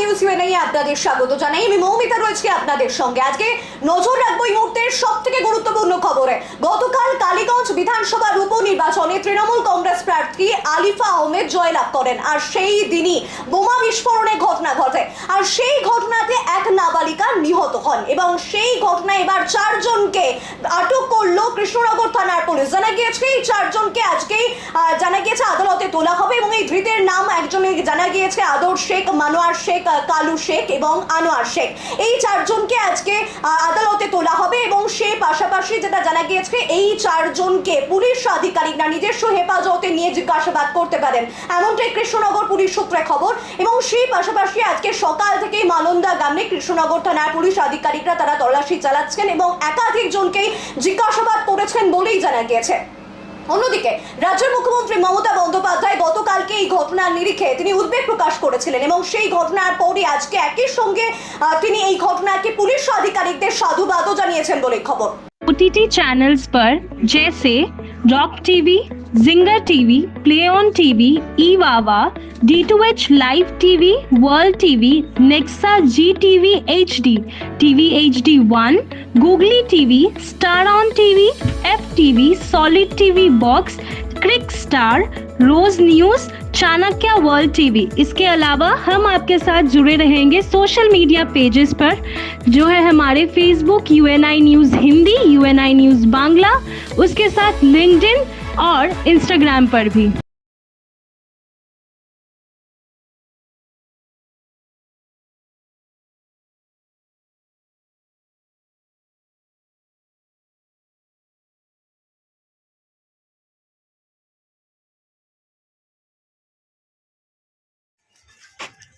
News UNI আপনাদের স্বাগত জানাই। আমি মৌমিতা রয়েছি আপনাদের সঙ্গে। আজকে নজর রাখব এই মুহূর্তের সব গুরুত্বপূর্ণ খবরে। গতকাল কালীগঞ্জ বিধানসভার উপনির্বাচনে তৃণমূল কংগ্রেস প্রার্থী আলিফা আহমেদ জয়লাভ করেন। আর সেই দিনই বোমা বিস্ফোরণের ঘটনা ঘটে। আর সেই ঘটনাতে এক নাবালিকা নিহত হন এবং সেই ঘটনায় এবার চারজনকে আটক করল কৃষ্ণনগর থানার পুলিশ। জানা গিয়েছে, এই চারজনকে আজকেই জানা গিয়েছে আদালতে তোলা হবে এবং এই ধৃতের নাম একজনের জানা গিয়েছে, আদর শেখ, মানোয়ার শেখ, কালু শেখ এবং আনোয়ার শেখ। এই চারজনকে আজকে আদালতে তোলা হবে এবং সে পাশাপাশি যেটা জানা গিয়েছে, এই চারজনকে পুলিশ আধিকারিকরা নিজস্ব হেফাজতে নিয়ে জিজ্ঞাসাবাদ করতে পারেন। এমনটাই কৃষ্ণনগর পুলিশ সূত্রে খবর এবং সেই পাশাপাশি আজকে সকাল থেকেই মালন্দা গ্রামে কৃষ্ণনগর থানার পুলিশ আধিকারিকরা তারা তল্লাশি চালাচ্ছেন এবং একাধিক জনকেই জিজ্ঞাসাবাদ করেছেন বলেই জানা গিয়েছে। অন্যদিকে, রাজ্যের মুখ্যমন্ত্রী মমতা বন্দ্যোপাধ্যায় নিরিখে তিনি উদ্বেগ প্রকাশ করেছিলেন এবং সেই ঘটনার পরই আজকে একই সঙ্গে আহ, তিনি এই ঘটনাকে পুলিশ আধিকারিকদের সাধুবাদও জানিয়েছেন বলে খবর OTT चैनल्स पर जैसे rock TV zinger TV play on TV E Wawa D two H live TV world TV Nexa G TV H D TV H D one googly TV star on TV F TV solid TV box crick star rose news, Chanakya, world TV. इसके अलावा हम आपके साथ जुड़े रहेंगे social media pages पर, जो है हमारे Facebook U N I news Hindi U N I news Bangla, उसके साथ लिंकड और इंस्टाग्राम पर भी।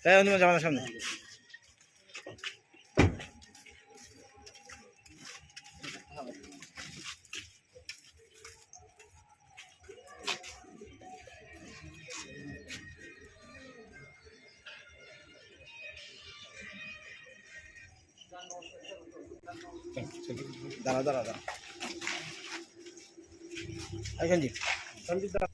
হ্যাঁ অন্য জামানোর সামনে। দাঁড়া দাঁড়া দাঁড়া। সঞ্জিত দাঁড়া